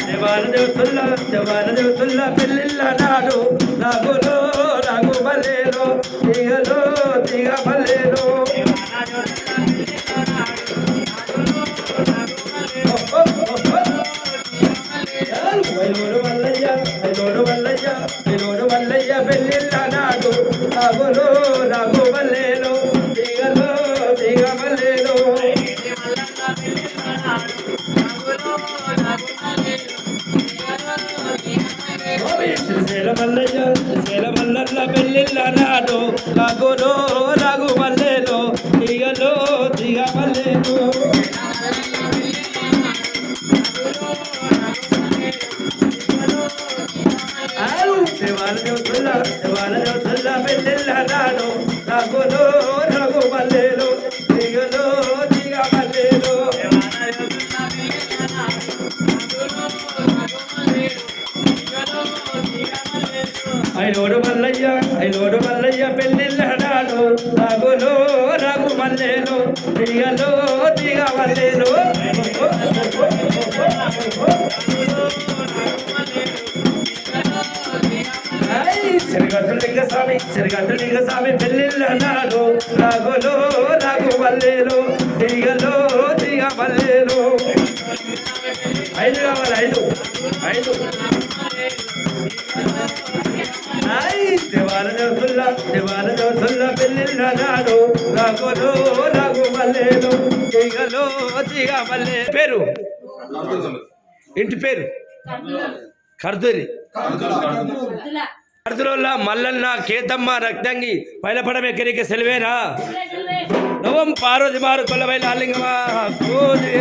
దేవాల దేవతుల్లా దేవాల దేవతుల్లా పెళ్ళిళ్ళ నాడు నాగులో నాగు మల్లేలో తీగలో తీగ వైలోడు మల్లయ్య వైలోడు మల్లయ్య వైలోడు మల్లయ్య పెళ్ళిళ్ళ నాడు నాగులో నాగు మల్లయ్య శ్రీశైల మల్లన్న పెళ్ళిళ్ళ నాడు నాగులో నాగు మల్లేలో తీగలో తీగ మల్లేలో దేవాల దేవతుల్ల దేవాల దేవతుల్ల ఐలోడు మల్లయ్య ఐలోడు మల్లయ్య పెళ్ళిళ్ళు నాడు. నాగులో నాగు మల్లేలో తీగలో తీగ మల్లేలో లింగస్వామి సిరిగట్టు లింగస్వామి పెళ్ళిళ్ళ నాడు. నాగులో నాగు మల్లేలో తీగలో తీగ ఐదు కావాలి ఐదు. ఐదు. నాడు మల్లేలో తీగలో తీగ మల్లే. పేరు? ఇంటి పేరు? కర్దూరి. కర్దూరుల మల్లన్న కేతమ్మ రక్తంగి పైలపడమే కెరిక సెలవేనా? నవం పార్వతి మారు కోదే